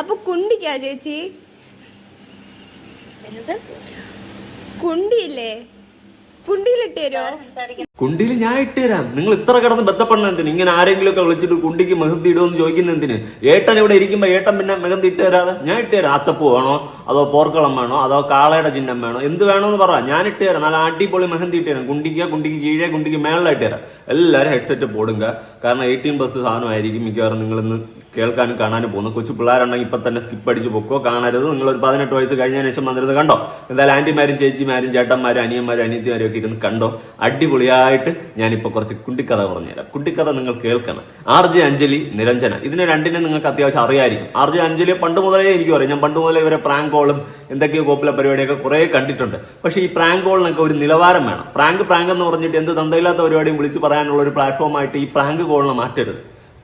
അപ്പൊ കുണ്ടിക്കാ ചേച്ചി. കുണ്ടിയില്ലേ? കുണ്ടിയിലിട്ട് തരുമോ കുണ്ടിയിൽ ഞാൻ ഇട്ടുതരാം നിങ്ങൾ ഇത്ര കിടന്ന് ബന്ധപ്പെടണം എന്തിന്? ഇങ്ങനെ ആരെങ്കിലും ഒക്കെ വിളിച്ചിട്ട് കുണ്ടിക്ക് മെഹന്തി ഇടുമെന്ന് ചോദിക്കുന്ന എന്തിന്? ഏട്ടൻ ഇവിടെ ഇരിക്കുമ്പോ ഏട്ടൻ പിന്നെ മെഹന്തി ഇട്ട് തരാതെ? ഞാൻ ഇട്ട് തരാം. വേണോ? അതോ പോർക്കളം വേണോ? അതോ കാളയുടെ ചിഹ്നം വേണോ? എന്ത് വേണോന്ന് പറ. ഞാൻ ഇട്ട് തരാം. നല്ല അടിപൊളി മെഹന്തി ഇട്ട് തരാം. കുണ്ടിക്ക് കുണ്ടിക്ക് കീഴേ കുണ്ടിക്ക് മേളിലായിട്ട് തരാം. എല്ലാവരും ഹെഡ്സെറ്റ് പോടുക കാരണം എയ്റ്റീൻ ബസ് സാധനമായിരിക്കും മിക്കവാറും നിങ്ങളിന്ന് കേൾക്കാനും കാണാനും പോകുന്നു കൊച്ചു പിള്ളേരുണ്ടെങ്കിൽ ഇപ്പൊ തന്നെ സ്കിപ്പ് അടിച്ച് പൊക്കോ? കാണരുത്. നിങ്ങൾ ഒരു പതിനെട്ട് വയസ്സ് കഴിഞ്ഞതിന് ശേഷം വന്നിരുന്നത് കണ്ടോ? എന്തായാലും ആന്റിമാരും ചേച്ചിമാരും ചേട്ടന്മാരും അനിയന്മാരും അനിയത്തിമാരും ഒക്കെ ഇരുന്ന് കണ്ടോ? അടിപൊളിയായിട്ട് ഞാനിപ്പോ കുറച്ച് കുട്ടിക്കഥ പറഞ്ഞുതരാം കുട്ടിക്കഥ നിങ്ങൾ കേൾക്കണം. R J Anjali Niranjana. ഇതിനെ രണ്ടിനെ നിങ്ങൾക്ക് അത്യാവശ്യം അറിയായിരിക്കും. ആർ ജെ അഞ്ജലി പണ്ട് മുതലേ എനിക്ക് പറയും ഞാൻ പണ്ട് മുതലേ ഇവരെ പ്രാങ്ക് കോളും എന്തൊക്കെയോ കോപ്പിലെ പരിപാടിയൊക്കെ കുറേ കണ്ടിട്ടുണ്ട്. പക്ഷേ ഈ പ്രാങ്ക് കോളിനൊക്കെ ഒരു നിലവാരം വേണം. പ്രാങ്ക് പ്രാങ്ക് എന്ന് പറഞ്ഞിട്ട് എന്ത് തന്തയില്ലാത്ത പരിപാടിയും വിളിച്ച് പറയാനുള്ള ഒരു പ്ലാറ്റ്ഫോമായിട്ട് ഈ പ്രാങ്ക് കോളിനെ മാറ്റരുത്.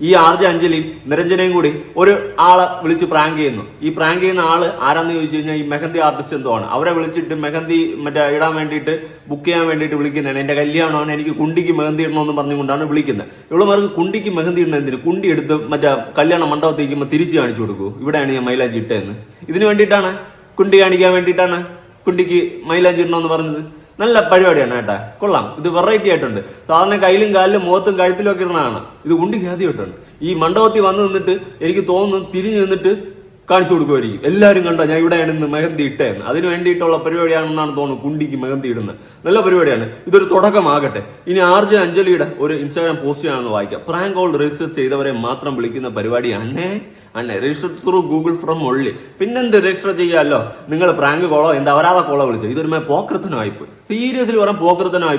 ഈ ആർ ജെ അഞ്ജലിയും നിരഞ്ജനയും കൂടി ഒരു ആളെ വിളിച്ച് പ്രാങ്ക് ചെയ്യുന്നു. ഈ പ്രാങ്ക് ചെയ്യുന്ന ആൾ ആരാന്ന് ചോദിച്ചു കഴിഞ്ഞാൽ ഈ മെഹന്തി ആർട്ടിസ്റ്റ് എന്തോ ആണ്. അവരെ വിളിച്ചിട്ട് മെഹന്തി മറ്റേ ഇടാൻ വേണ്ടിയിട്ട് ബുക്ക് ചെയ്യാൻ വേണ്ടിയിട്ട് വിളിക്കുന്നതാണ്. എന്റെ കല്യാണമാണ് എനിക്ക് കുണ്ടിക്ക് മെഹന്തി ഇടണമെന്ന് പറഞ്ഞുകൊണ്ടാണ് വിളിക്കുന്നത്. ഇവളുമാർക്ക് കുണ്ടിക്ക് മെഹന്തി ഇടുന്ന എന്തിന്? കുണ്ടി എടുത്ത് മറ്റേ കല്യാണ മണ്ഡപത്തേക്കുമ്പോൾ തിരിച്ചു കാണിച്ചു കൊടുക്കൂ. ഇവിടെയാണ് ഞാൻ മൈലാഞ്ചി ഇട്ടതെന്ന്. ഇതിനു വേണ്ടിയിട്ടാണ്? കുണ്ടി കാണിക്കാൻ വേണ്ടിയിട്ടാണ് കുണ്ടിക്ക് മൈലാഞ്ചി ഇടണമെന്ന് പറഞ്ഞത്? നല്ല പരിപാടിയാണ് കേട്ടാ. കൊള്ളാം. ഇത് വെറൈറ്റി ആയിട്ടുണ്ട്. സാധാരണ കയ്യിലും കാലിലും മുഖത്തും കഴുത്തിലും ഒക്കെ ഇടുന്നതാണ് ഇത് ഉണ്ടി ഖ്യാതിയായിട്ടുണ്ട് ഈ മണ്ഡപത്തിൽ വന്ന് നിന്നിട്ട് എനിക്ക് തോന്നുന്നു തിരിഞ്ഞു നിന്നിട്ട് കാണിച്ചു കൊടുക്കുമായിരിക്കും. എല്ലാവരും കണ്ടോ? ഞാൻ ഇവിടെയാണ് ഇന്ന് മെഹന്തി ഇട്ടേന്ന്. അതിന് വേണ്ടിയിട്ടുള്ള പരിപാടിയാണെന്നാണ് തോന്നുന്നു കുണ്ടിക്ക് മെഹന്തി ഇടുന്നത്. നല്ല പരിപാടിയാണ്. ഇതൊരു തുടക്കമാകട്ടെ. ഇനി ആർജു അഞ്ജലിയുടെ ഒരു ഇൻസ്റ്റാഗ്രാം പോസ്റ്റ് ഞാനൊന്ന് വായിക്കാം. പ്രാങ്ക് കോൾ രജിസ്റ്റർ ചെയ്തവരെ മാത്രം വിളിക്കുന്ന പരിപാടിയാണേ. അന്നെ രജിസ്റ്റർ ത്രൂ ഗൂഗിൾ ഫ്രം ഒള്ളി പിന്നെന്ത് രജിസ്റ്റർ ചെയ്യാമല്ലോ നിങ്ങൾ പ്രാങ്ക് കോളോ എന്താ അവരാതെ കോളോ വിളിച്ചു ഇതൊരു പോക്രത്തനമായിപ്പോയി സീരിയസ്ലി പറയാൻ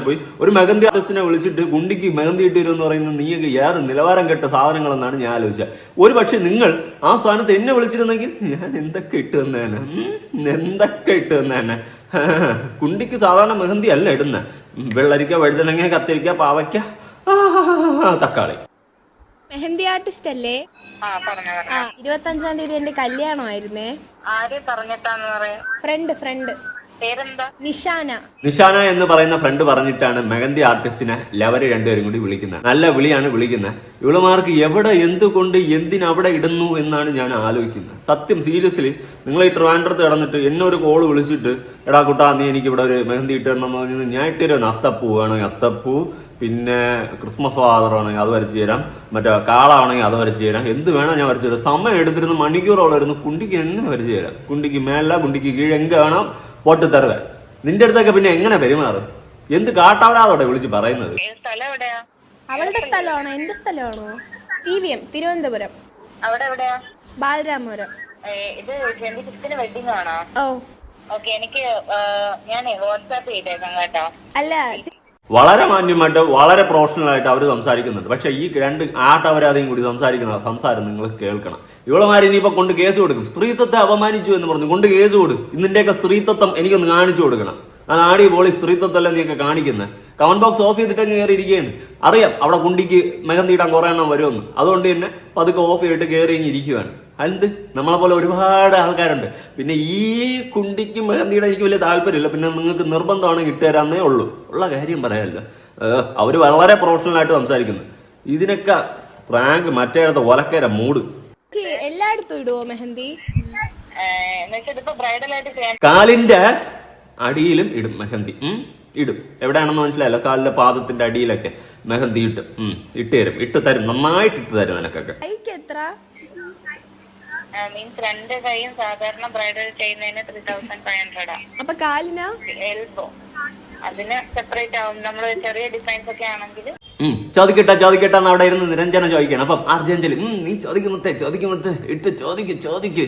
പോയി ഒരു മെഹന്തി ആർട്ടിസ്റ്റിനെ വിളിച്ചിട്ട് ഗുണ്ടിക്ക് മെഹന്തി ഇട്ടു എന്ന് പറയുന്ന നീയൊക്കെ ഏത് നിലവാരം കെട്ട സാധനങ്ങളെന്നാണ് ഞാൻ ആലോചിച്ചത്. ഒരു പക്ഷെ നിങ്ങൾ ആ സ്ഥാനത്ത് എന്നെ വിളിച്ചിരുന്നെങ്കിൽ ഞാൻ എന്തൊക്കെ ഇട്ട് തന്നേനെ എന്തൊക്കെ ഇട്ട് തന്നേനെ കുണ്ടിക്ക് സാധാരണ മെഹന്തി അല്ല ഇടുന്ന. വെള്ളരിക്ക വഴുതനങ്ങ കത്തിരിക്ക പാവയ്ക്ക തക്കാളി. മെഹന്തി ആർട്ടിസ്റ്റ് അല്ലേ? ആ പറഞ്ഞു ആ പറഞ്ഞു. ഇരുപത്തി അഞ്ചാം തീയതി എന്റെ കല്യാണമായിരുന്നേ. ആര് പറഞ്ഞിട്ടാന്ന് പറയാ? Front front Nishana. നിഷാന എന്ന് പറയുന്ന ഫ്രണ്ട് പറഞ്ഞിട്ടാണ് മെഹന്തി ആർട്ടിസ്റ്റിനെ ലവര് രണ്ടുപേരും കൂടി വിളിക്കുന്നത്. നല്ല വിളിയാണ് വിളിക്കുന്നത്. ഇവളുമാർക്ക് എവിടെ എന്തുകൊണ്ട് എന്തിനവിടെ ഇടുന്നു എന്നാണ് ഞാൻ ആലോചിക്കുന്നത്. സത്യം സീരിയസ്ലി നിങ്ങൾ ഈ ട്രിവാൻഡ്രത്ത് കിടന്നിട്ട് എന്നൊരു ഒരു കോൾ വിളിച്ചിട്ട് എടാ കുട്ടാ നീ എനിക്ക് ഇവിടെ ഒരു മെഹന്തി ഇട്ടിരണം എന്ന് പറഞ്ഞാൽ ഞാൻ ഇട്ടുതരുന്നു അത്തപ്പൂ വേണമെങ്കിൽ അത്തപ്പൂ പിന്നെ ക്രിസ്മസ് ഫാദർ ആണെങ്കിൽ അത് വരച്ചു തരാം. മറ്റേ കാളാണെങ്കിൽ അത് വരച്ചു തരാം. എന്ത് വേണം ഞാൻ വരച്ചു തരാം. സമയം എടുത്തിരുന്ന് മണിക്കൂറോളം ഇരുന്ന് കുണ്ടിക്ക് എന്നെ വരച്ചു തരാം. കുണ്ടിക്ക് മേല കുണ്ടിക്ക് കീഴ് എങ്ക വേണം. പോട്ട് തരുക നിന്റെ അടുത്തൊക്കെ പിന്നെ എങ്ങനെ പെരുമാറും? എന്ത് കാട്ടാവരാതോടെ വിളിച്ച് പറയുന്നത്? അവളുടെ സ്ഥലമാണോ? എന്റെ സ്ഥലമാണോ? T V M Thiruvananthapuram. അവിടെ എവിടെയാ? ബാലരാമപുരം. ഇത് ട്വന്റി ഫിഫ്തിന് വെഡിങ് ആണോ ഓ. ഓക്കെ എനിക്ക് ഞാൻ വാട്സാപ്പ് ചെയ്തേക്കാം കേട്ടോ. അല്ല വളരെ മാന്യമായിട്ട് വളരെ പ്രൊഫഷണൽ ആയിട്ട് അവർ സംസാരിക്കുന്നുണ്ട്. പക്ഷെ ഈ രണ്ട് ആട്ടവരാതെയും കൂടി സംസാരിക്കുന്ന സംസാരം നിങ്ങൾ കേൾക്കണം. ഇവളുമാരി ഇനിയിപ്പോ കൊണ്ട് കേസ് കൊടുക്കും. സ്ത്രീത്വത്തെ അപമാനിച്ചു എന്ന് പറഞ്ഞു. കൊണ്ട് കേസ് കൊടുക്കും ഇന്നിന്റെയൊക്കെ സ്ത്രീത്വം എനിക്കൊന്ന് കാണിച്ചു കൊടുക്കണം. ആ നാടി പോളി സ്ത്രീത്വത്തല്ല നീയൊക്കെ കാണിക്കുന്നത് കമന്റ് ബോക്സ് ഓഫ് ചെയ്തിട്ട് അങ്ങ് കയറി ഇരിക്കുകയാണ് അറിയാം അവിടെ കുണ്ടിക്ക് മെഹന്തി ഇടാൻ കുറെ എണ്ണം വരുമെന്ന്. അതുകൊണ്ട് തന്നെ പതുക്കെ ഓഫ് ചെയ്തിട്ട് കയറി ഇങ്ങ് ഇരിക്കുവാണ്. എന്ത് നമ്മളെ പോലെ ഒരുപാട് ആൾക്കാരുണ്ട്. പിന്നെ ഈ കുണ്ടിക്ക് മെഹന്തിയുടെ എനിക്ക് വലിയ താല്പര്യമില്ല. പിന്നെ നിങ്ങൾക്ക് നിർബന്ധമാണ് ഇട്ടുതരാന്നേ ഉള്ളൂ. ഉള്ള കാര്യം പറയാനില്ല അവർ വളരെ പ്രൊഫഷണൽ ആയിട്ട് സംസാരിക്കുന്നു. ഇതിനൊക്കെ പ്രാങ്ക് മറ്റേ ഒലക്കര മൂട്. എല്ലായിടത്തും ഇടുവോ മെഹന്തി? എന്നുവെച്ചാൽ ബ്രൈഡൽ ആയിട്ട് ചെയ്യാൻ കാലിന്റെ അടിയിലും ഇടും മെഹന്തി. ഉം, ഇടും. എവിടെയാണെന്ന് മനസ്സിലായല്ലോ? കാലിലെ പാദത്തിന്റെ അടിയിലൊക്കെ മെഹന്തി ഇട്ട്. ഉം, ഇട്ട് തരും. ഇട്ട് തരും. നന്നായിട്ട് ഇട്ട് തരും എനക്കൊക്കെ കൈക്ക് എത്ര? മീൻസ് രണ്ട് കൈയും സാധാരണ ബ്രൈഡൽ ചെയ്യുന്നതിന് ത്രീ തൗസൻഡ് ഫൈവ് ഹൺഡ്രഡാ അപ്പൊ കാലിനാ? എൽബോ. അതിന് സെപ്പറേറ്റ് ആവും. നമ്മൾ ചെറിയ ഡിസൈൻസ് ഒക്കെ ആണെങ്കിൽ. ചോദിക്കട്ടെ ചോദിക്കട്ടെ എന്ന് അവിടെ ഇരുന്ന് നിരഞ്ജന ചോദിക്കണം അപ്പം അർജന്റലി ഉം നീ ചോദിക്കുമ്പത്തെ ചോദിക്കുമ്പത്തെ ഇട്ട് ചോദിക്ക് ചോദിക്ക്.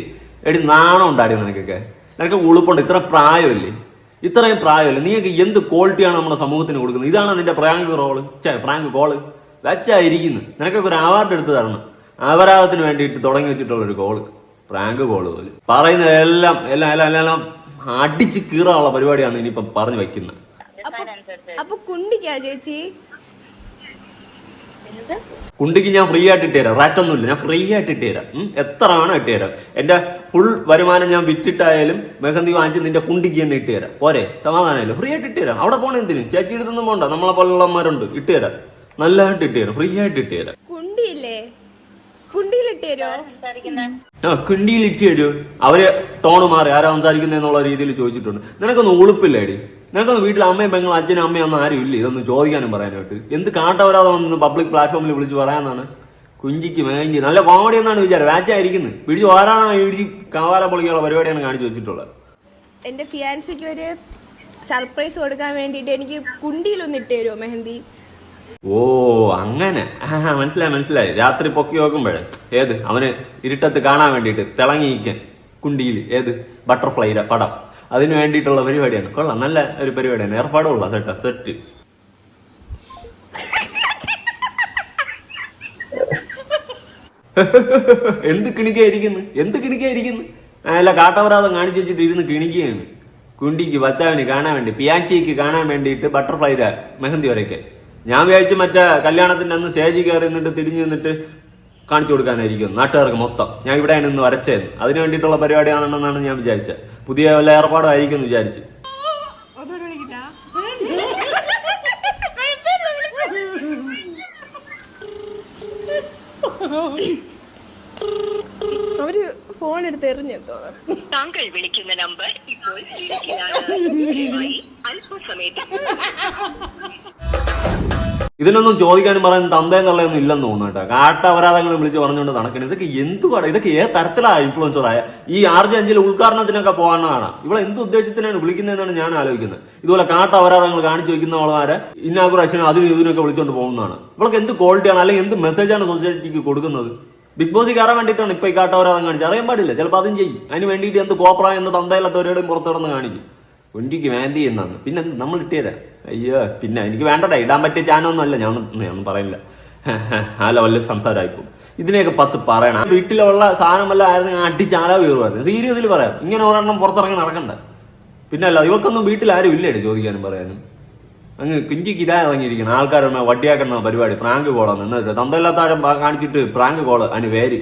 എടി നാണം ഉണ്ടായിരുന്നു നിനക്കൊക്കെ. നിനക്ക് ഉളുപ്പുണ്ട്. ഇത്ര പ്രായമില്ലേ? ഇത്രയും പ്രായമില്ല? നീയൊക്കെ എന്ത് ക്വാളിറ്റിയാണ് നമ്മുടെ സമൂഹത്തിന് കൊടുക്കുന്നത്? ഇതാണ് നിന്റെ പ്രാങ്ക് റോൾ പ്രാങ്ക് കോൾ വെച്ചായിരിക്കുന്നു. നിനക്കൊക്കെ ഒരു അവാർഡ് എടുത്ത് തരണം. അപരാധത്തിന് വേണ്ടിയിട്ട് തുടങ്ങി വെച്ചിട്ടുള്ള ഒരു കോൾ പ്രാങ്ക് കോൾ പോലെ. പറയുന്ന എല്ലാം എല്ലാം എല്ലാം എല്ലാം അടിച്ച് കീറാനുള്ള പരിപാടിയാണ് ഇനിയിപ്പം പറഞ്ഞു വെക്കുന്നത്. അപ്പൊ കുണ്ടിക്കാ ചേച്ചി. കുണ്ടിക്ക് ഞാൻ ഫ്രീ ആയിട്ട് ഇട്ടുതരാം. റാറ്റൊന്നുമില്ല ഞാൻ ഫ്രീ ആയിട്ട് ഇട്ടുതരാം. എത്ര വേണം ഇട്ടുതരാം. എന്റെ ഫുൾ വരുമാനം ഞാൻ വിറ്റിട്ടായാലും മെഹന്തി വാങ്ങിച്ച് നിന്റെ കുണ്ടിക്ക് തന്നെ ഇട്ടുതരാം. പോരെ. സമാധാനമല്ലോ? ഫ്രീ ആയിട്ട് ഇട്ടുതരാം. അവിടെ പോണ ചേച്ചിയുടെ ചേച്ചി എടുത്തൊന്നും പോണ്ട. നമ്മളെ പോലുള്ളവന്മാരുണ്ട് ഇട്ടുതരാം. നല്ലതായിട്ട് ഇട്ടുതരാം. ഫ്രീ ആയിട്ട് ഇട്ടുതരാം. കുണ്ടിയിലിട്ട് തരുമോ ആ കിണ്ടിയിലിട്ട് അവർ ടോണ് മാറി. ആരാ സംസാരിക്കുന്നതെന്നുള്ള രീതിയിൽ ചോദിച്ചിട്ടുണ്ട്. നിനക്കൊന്നും ഉളുപ്പില്ലേടി? നിനക്കൊന്നും വീട്ടിൽ അമ്മയും പെങ്ങളും അച്ഛനും അമ്മയും ഒന്നും ആരും ഇല്ല? ഇതൊന്നും ചോദിക്കാനും പറയാനായിട്ട്. എന്ത് കാട്ടവരാതെ വന്ന് പബ്ലിക് പ്ലാറ്റ്ഫോമിൽ വിളിച്ച് പറയാനാണ്. കുഞ്ചിക്ക് മേഞ്ചി നല്ല കോമഡി എന്നാണ് വിചാരം. വാച്ചായിരിക്കുന്നത് പിടിച്ച് ആരാണോ ഇടിച്ച് കവാല പൊളിക്കാനുള്ള പരിപാടിയാണ് കാണിച്ചു വെച്ചിട്ടുള്ളത്. എന്റെ ഫിയാൻസിക്ക് ഒരു സർപ്രൈസ് കൊടുക്കാൻ വേണ്ടിയിട്ട് എനിക്ക് കുണ്ടിയിലൊന്നിട്ട് തരുമോ മെഹന്തി? ഓ അങ്ങനെ. ആ മനസ്സിലായി മനസ്സിലായി. രാത്രി പൊക്കി നോക്കുമ്പോഴേ. ഏത്? അവന് ഇരുട്ടത്ത് കാണാൻ വേണ്ടിയിട്ട് തിളങ്ങിയിരിക്കാൻ. കുണ്ടിയിൽ ഏത്? ബട്ടർഫ്ലൈയുടെ പടം. അതിന് വേണ്ടിയിട്ടുള്ള പരിപാടിയാണ്. കൊള്ളാം. നല്ല ഒരു പരിപാടിയാണ്. ഏർപ്പാടുള്ള കേട്ടോ. സെറ്റ്. എന്ത് കിണിക്കായിരിക്കുന്നു? എന്ത് കിണിക്കായിരിക്കുന്നു? അല്ല കാട്ടവരാതം കാണിച്ചു വെച്ചിട്ട് ഇരുന്ന് കിണിക്കുകയാണ്. കുണ്ടിക്ക് ഭർത്താവിന് കാണാൻ വേണ്ടി പിയാച്ചിക്ക് കാണാൻ വേണ്ടിയിട്ട് ബട്ടർഫ്ലൈയുടെ മെഹന്തി വരയ്ക്ക് ഞാൻ വിചാരിച്ച് മറ്റേ കല്യാണത്തിന്റെ അന്ന് സ്റ്റേജിൽ കയറി നിന്നിട്ട് തിരിഞ്ഞു നിന്നിട്ട് കാണിച്ചു കൊടുക്കാനായിരിക്കും. നാട്ടുകാർക്ക് മൊത്തം. ഞാൻ ഇവിടെയാണ് ഇന്ന് വരച്ചത് അതിന് വേണ്ടിയിട്ടുള്ള പരിപാടിയാണെന്നാണ് ഞാൻ വിചാരിച്ചത്. പുതിയ വല്ല ഏർപ്പാടായിരിക്കും എന്ന് വിചാരിച്ചു. അവർ ഫോൺ എടുത്ത് എറിഞ്ഞു താങ്കൾ വിളിക്കുന്ന നമ്പർ ഇപ്പോൾ അല്പസമയത്ത് ഇതിനൊന്നും ചോദിക്കാനും പറയാൻ തന്തേന്നുള്ളതൊന്നും ഇല്ലെന്ന് തോന്നുന്നു കേട്ടോ. കാട്ട അപരാധങ്ങൾ വിളിച്ച് പറഞ്ഞുകൊണ്ട് നടക്കണം. ഇതൊക്കെ എന്തുവാണ് ഇതൊക്കെ ഏത് തരത്തിലാണ് ഇൻഫ്ലുവൻസറായ ഈ ആർ അഞ്ചിൽ ഉദ്ഘാടനത്തിനൊക്കെ പോകാനാണ് ഇവിടെ എന്ത് ഉദ്ദേശത്തിനാണ് വിളിക്കുന്നതെന്നാണ് ഞാൻ ആലോചിക്കുന്നത്. ഇതുപോലെ കാട്ട അപരാധങ്ങൾ കാണിച്ചു വെക്കുന്ന ആൾക്കാരെ ഇന്നാഗുറേഷനും അതിനും ഇതിനൊക്കെ വിളിച്ചുകൊണ്ട് പോകുന്നതാണ്. ഇവൾക്ക് എന്ത് ക്വാളിറ്റിയാണ് അല്ലെങ്കിൽ എന്ത് മെസ്സേജാണ് സൊസൈറ്റിക്ക് കൊടുക്കുന്നത്? ബിഗ് ബോസ് കയറാൻ വേണ്ടിയിട്ടാണ് ഇപ്പൊ ഈ കാട്ടവരാധം കാണിച്ചത്? അറിയാൻ പാടില്ല. ചിലപ്പോൾ അതും ചെയ്യും. അതിന് വേണ്ടിയിട്ട് എന്ത് കോപ്ര എന്ന് തന്തയിലത്തവരോടും പുറത്തിടന്ന് കാണിക്കും. കുണ്ടിക്ക് വേണ്ടി എന്നാണ് പിന്നെ നമ്മൾ ഇട്ടേരാ അയ്യോ പിന്നെ എനിക്ക് വേണ്ടടാ ഇടാൻ പറ്റിയ ചാനൊന്നും അല്ല. ഞാൻ ഒന്നും പറയില്ല. ആ ലെവലിൽ സംസാരമായിപ്പോ ഇതിനെയൊക്കെ പത്ത് പറയണം. വീട്ടിലുള്ള സാധനമല്ല ആയിരുന്നു അടിച്ചാലാ വീറുമായിരുന്നു. സീരിയസിൽ പറയാം. ഇങ്ങനെ ഒരെണ്ണം പുറത്തിറങ്ങി നടക്കണ്ട. പിന്നെ അല്ല ഇവർക്കൊന്നും വീട്ടിൽ ആരും ഇല്ലേടി ചോദിക്കാനും പറയാനും. അങ്ങ് കുഞ്ചിക്ക് ഇതാ ഇറങ്ങിയിരിക്കണം. ആൾക്കാരൊന്ന് വട്ടിയാക്കുന്ന പരിപാടി. പ്രാങ്ക് കോളാന്ന്. എന്നിട്ട് തന്തയില്ലാത്താഴം കാണിച്ചിട്ട് പ്രാങ്ക് കോൾ. അതിന് പേര്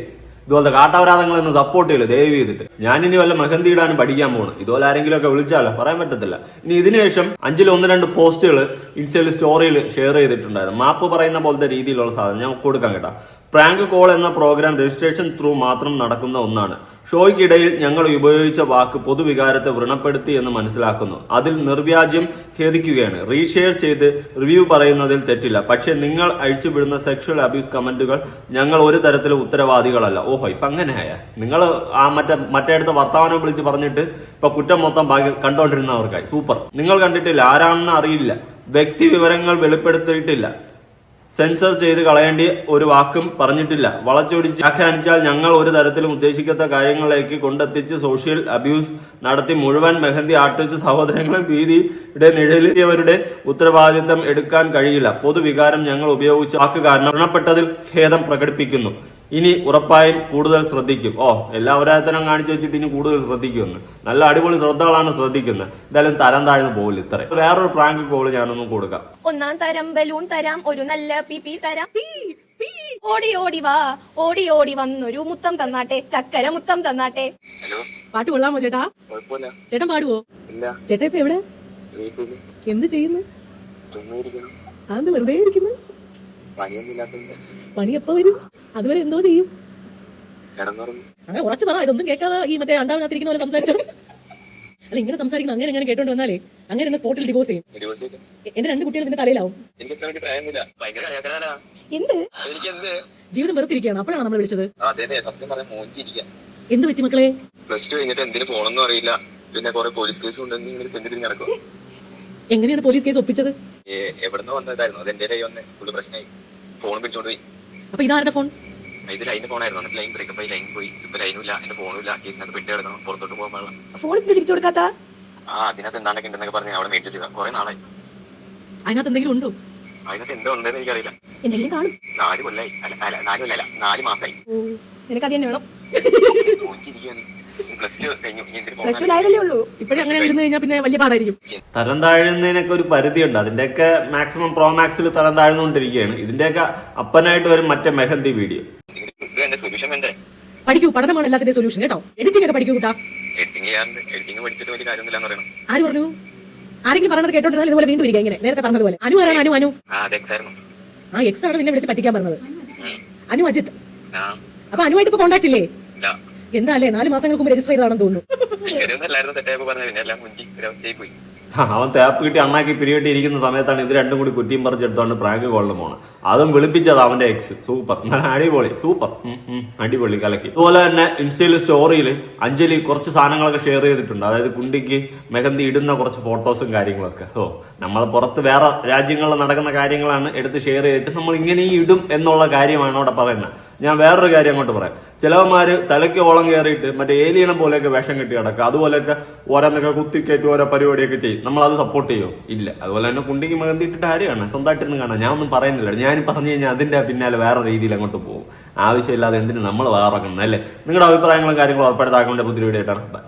ഇതുപോലത്തെ കാട്ടവരാധങ്ങളൊന്നും സപ്പോർട്ട് ചെയ്യില്ല. ദയവ് ചെയ്തിട്ട്. ഞാൻ ഇനി വല്ല മെഹന്തി ഇടാനും പഠിക്കാൻ പോകണം ഇതുപോലെ ആരെങ്കിലും ഒക്കെ വിളിച്ചാലോ? പറയാൻ പറ്റത്തില്ല. ഇനി ഇതിനുശേഷം അഞ്ചിൽ ഒന്ന് രണ്ട് പോസ്റ്റുകൾ ഇൻസ്റ്റയിൽ സ്റ്റോറിയിൽ ഷെയർ ചെയ്തിട്ടുണ്ടായിരുന്നു. മാപ്പ് പറയുന്ന പോലത്തെ രീതിയിലുള്ള സാധനം ഞാൻ കൊടുക്കാം കേട്ടോ. പ്രാങ്ക് കോൾ എന്ന പ്രോഗ്രാം രജിസ്ട്രേഷൻ ത്രൂ മാത്രം നടക്കുന്ന ഒന്നാണ്. ഷോയ്ക്കിടയിൽ ഞങ്ങൾ ഉപയോഗിച്ച വാക്ക് പൊതുവികാരത്തെ വ്രണപ്പെടുത്തി എന്ന് മനസ്സിലാക്കുന്നു. അതിൽ നിർവ്യാജ്യം ഖേദിക്കുകയാണ്. റീഷെയർ ചെയ്ത് റിവ്യൂ പറയുന്നതിൽ തെറ്റില്ല. പക്ഷേ നിങ്ങൾ അഴിച്ചുവിടുന്ന സെക്ഷൽ അബ്യൂസ് കമന്റുകൾ ഞങ്ങൾ ഒരു തരത്തിലും ഉത്തരവാദികളല്ല. ഓഹോ ഇപ്പൊ അങ്ങനെയായ? നിങ്ങൾ ആ മറ്റേ അടുത്ത വർത്തമാനം വിളിച്ച് പറഞ്ഞിട്ട് ഇപ്പൊ കുറ്റം മൊത്തം ബാക്കി കണ്ടോണ്ടിരുന്നവർക്കായി. സൂപ്പർ. നിങ്ങൾ കണ്ടിട്ടില്ല. ആരാണെന്ന് അറിയില്ല. വ്യക്തി വിവരങ്ങൾ വെളിപ്പെടുത്തിയിട്ടില്ല. സെൻസർ ചെയ്ത് കളയേണ്ടി ഒരു വാക്കും പറഞ്ഞിട്ടില്ല. വളച്ചൊടിച്ച് വ്യാഖ്യാനിച്ചാൽ ഞങ്ങൾ ഒരു തരത്തിലും ഉദ്ദേശിക്കാത്ത കാര്യങ്ങളിലേക്ക് കൊണ്ടെത്തിച്ച് സോഷ്യൽ അബ്യൂസ് നടത്തി മുഴുവൻ മെഹന്തി ആർട്ടിസ്റ്റ് സഹോദരങ്ങളും ഭീതിയുടെ നിഴലിയവരുടെ ഉത്തരവാദിത്തം എടുക്കാൻ കഴിയില്ല. പൊതുവികാരം ഞങ്ങൾ ഉപയോഗിച്ച വാക്ക് കാരണം വ്രണപ്പെട്ടതിൽ ഖേദം പ്രകടിപ്പിക്കുന്നു. ഇനി ഉറപ്പായും കൂടുതൽ ശ്രദ്ധിക്കും. ഓ എല്ലാ ഒരാത്തരം കാണിച്ചു വെച്ചിട്ട് ഇനി കൂടുതൽ ശ്രദ്ധിക്കുമെന്ന്. നല്ല അടിപൊളി ശ്രദ്ധകളാണ് ശ്രദ്ധിക്കുന്നത്. എന്തായാലും തരം താഴ്ന്നു പോകില്ല ഇത്ര വേറൊരു പ്രാങ്ക് കോൾ ഞാനൊന്നും കൊടുക്കാം. ഒന്നാം തരം ബലൂൺ തരാം ഒരു നല്ല പി പി തരാം. ഓടി ഓടി വാ ഓടി ഓടി വന്നൊരു മുത്തം തന്നാട്ടെ ചക്കര മുത്തം തന്നാട്ടെ. ഹലോ? പാട്ട് കൊള്ളാമോ ചേട്ടാ? ചേട്ടൻ പാടുവോ? ചേട്ടാ ഇപ്പൊ എവിടെ? എന്ത് ചെയ്യുന്നു? അതെന്ത് വെറുതെ ഇരിക്കുന്നു? പണി എപ്പോ വരും? അതുവരെ എന്തോ ചെയ്യും? അങ്ങനെ ഉറച്ചു പറ ഇതൊന്നും കേൾക്കാതെ ഈ മറ്റേ അണ്ടാവിനകത്തിരിക്കുന്ന പോലെ സംസാരിച്ചോ? അല്ല ഇങ്ങനെ സംസാരിക്കുന്ന അങ്ങനെ അങ്ങനെ കേട്ടോണ്ട് വന്നാലേ അങ്ങനെ എന്നെ സ്പോട്ടിൽ ഡിവോഴ്സ് ചെയ്യും. എന്റെ രണ്ട് കുട്ടികൾ നിന്റെ തലയിലാവും. എന്ത്? ജീവിതം വെറുത്തിരിക്കുകയാണ്. അപ്പോഴാണ് നമ്മൾ വിളിച്ചത്? എന്ത് പറ്റി മക്കളെ? പ്ലസ് ടു കഴിഞ്ഞിട്ട് എന്തിനു പോകണമെന്നും അറിയില്ല. പിന്നെ കുറെ പോലീസ് കേസ് ഉണ്ടെന്ന് ഇങ്ങനെ നടക്കും എങ്ങനെയാണ് പോലീസ് കേസ് ഒപ്പിച്ചത്? എവിടുന്ന് വന്നതായിരുന്നു. അത് എന്റെ കൈ വന്ന് ഫുള്ള് പ്രശ്നമായി. ഫോൺ പിടിച്ചോണ്ട് പോയി. അപ്പൊ ഇതാരുടെ ഫോൺ ഇത് ലൈനിൽ ഫോണായിരുന്നു എന്നിട്ട് ലൈൻ ബ്രേക്കപ്പ് ആയി. ലൈൻ പോയി. ഇപ്പൊ ലൈനും ഇല്ല. എന്റെ ഫോണും ഇല്ല. കേസിനകത്ത് പെട്ടി കിടക്കണം പുറത്തോട്ട് പോകാൻ പാടില്ല. ഫോൺ തിരിച്ചു കൊടുക്കാത്ത? ആ അതിനകത്ത് എന്താണൊക്കെ ഉണ്ടെന്നൊക്കെ പറഞ്ഞ് അവിടെ മേടിച്ചു വെച്ചതാ. കുറെ നാളായി. അതിനകത്ത് എന്തെങ്കിലും ഉണ്ടോ? അതിനകത്ത് എന്തോ ഉണ്ടെന്ന് എനിക്കറിയില്ല. എന്തെങ്കിലും കാണും. നാല് കൊല്ലായി. അല്ല നാല് കൊല്ലല്ല നാല് മാസമായി നിനക്ക് അത് തന്നെ വേണം. പ്ലസ് ടു ആയതല്ലേ ഉള്ളൂ. ഇപ്പോഴും അങ്ങനെ ഇരുന്ന് കഴിഞ്ഞാൽ പിന്നെ വലിയ പാടായിരിക്കും. തരം താഴുന്നതിനൊക്കെ ഒരു പരിധിയുണ്ട്. അതിന്റെയൊക്കെ മാക്സിമം പ്രോ മാക്സിൽ തരം താഴ്ന്നുകൊണ്ടിരിക്കുകയാണ്. ഇതിന്റെയൊക്കെ അപ്പനായിട്ട് വരും മറ്റേ മെഹന്തി വീഡിയോ. സൊല്യൂഷൻ വേണ്ടേ? പഠിക്കൂ. പഠനമാണ് എല്ലാത്തിന്റെ സൊല്യൂഷൻ കേട്ടോ. എഡിറ്റിംഗ് ഒക്കെ പഠിക്കൂ കൂട്ടാ. എഡിറ്റിംഗ് ചെയ്യാറുണ്ട് എഡിറ്റിംഗ് പഠിച്ചിട്ട് വലിയ കാര്യമൊന്നുമില്ല എന്ന് പറയണം ആര് പറഞ്ഞു? ആരെങ്കിലും പറഞ്ഞത് കേട്ടോണ്ടിരുന്നാൽ ഇതുപോലെ വീണ്ടും ഇരിക്കുക ഇങ്ങനെ. നേരത്തെ പറഞ്ഞതുപോലെ അനു ആരാണ്? അനു അനു. ആ എക്സ് ആയിരുന്നു. ആ എക്സ് ആണ് നിന്നെ വിളിച്ച് പറ്റിക്കാൻ പറഞ്ഞത്. അനു അജിത്. ആ. അപ്പൊ അനുവായിട്ട് ഇപ്പൊ കോണ്ടാക്ട് ഇല്ല? എന്താ അല്ലേ നാല് മാസങ്ങൾക്ക് മുമ്പ് രജിസ്റ്റർ ചെയ്താണെന്ന് തോന്നുന്നു. അവൻ തേപ്പ് കിട്ടി അണ്ണാക്കി പിരിവെട്ടി ഇരിക്കുന്ന സമയത്താണ് ഇത് രണ്ടും കൂടി കുറ്റിയും പറിച്ചെടുത്തോണ്ട് പ്രാങ്ക് കോളിന് പോണത് അതും വിളിപ്പിച്ചത് അവന്റെ എക്സ് സൂപ്പർ. അടിപൊളി. സൂപ്പർ. അടിപൊളി കലക്കി. അതുപോലെ തന്നെ ഇൻസ്റ്റയിൽ സ്റ്റോറിയിൽ അഞ്ജലി കുറച്ച് സാധനങ്ങളൊക്കെ ഷെയർ ചെയ്തിട്ടുണ്ട്. അതായത് കുണ്ടിക്ക് മെഹന്തി ഇടുന്ന കുറച്ച് ഫോട്ടോസും കാര്യങ്ങളൊക്കെ. ഓ നമ്മൾ പുറത്ത് വേറെ രാജ്യങ്ങളിൽ നടക്കുന്ന കാര്യങ്ങളാണ് എടുത്ത് ഷെയർ ചെയ്തിട്ട് നമ്മൾ ഇങ്ങനെ ഇടും എന്നുള്ള കാര്യമാണ് അവിടെ പറയുന്നത്. ഞാൻ വേറൊരു കാര്യം അങ്ങോട്ട് പറയാം. ചിലവന്മാര് തലയ്ക്ക് ഓളം കയറിയിട്ട് മറ്റേ ഏലിയണം പോലെയൊക്കെ വേഷം കെട്ടി കിടക്കുക അതുപോലെയൊക്കെ ഓരോന്നൊക്കെ കുത്തിക്കയറ്റി ഓരോ പരിപാടിയൊക്കെ ചെയ്യും. നമ്മൾ അത് സപ്പോർട്ട് ചെയ്യും. ഇല്ല. അതുപോലെ തന്നെ കുണ്ടിക്ക് മെഹന്തി ഇട്ടിട്ട് ആരെയാണ് സ്വന്തമായിട്ടിരുന്ന് കാണാം. ഞാൻ ഒന്നും പറയുന്നില്ല. ഞാൻ പറഞ്ഞു കഴിഞ്ഞാൽ അതിന്റെ പിന്നാലെ വേറെ രീതിയിൽ അങ്ങോട്ട് പോകും. ആവശ്യമില്ലാതെ എന്തിനു നമ്മൾ വേറെ അല്ലേ? നിങ്ങളുടെ അഭിപ്രായങ്ങളും കാര്യങ്ങളും ഉറപ്പെടുത്താക്കേണ്ട പുതിയ വീഡിയോ ആയിട്ടാണ്.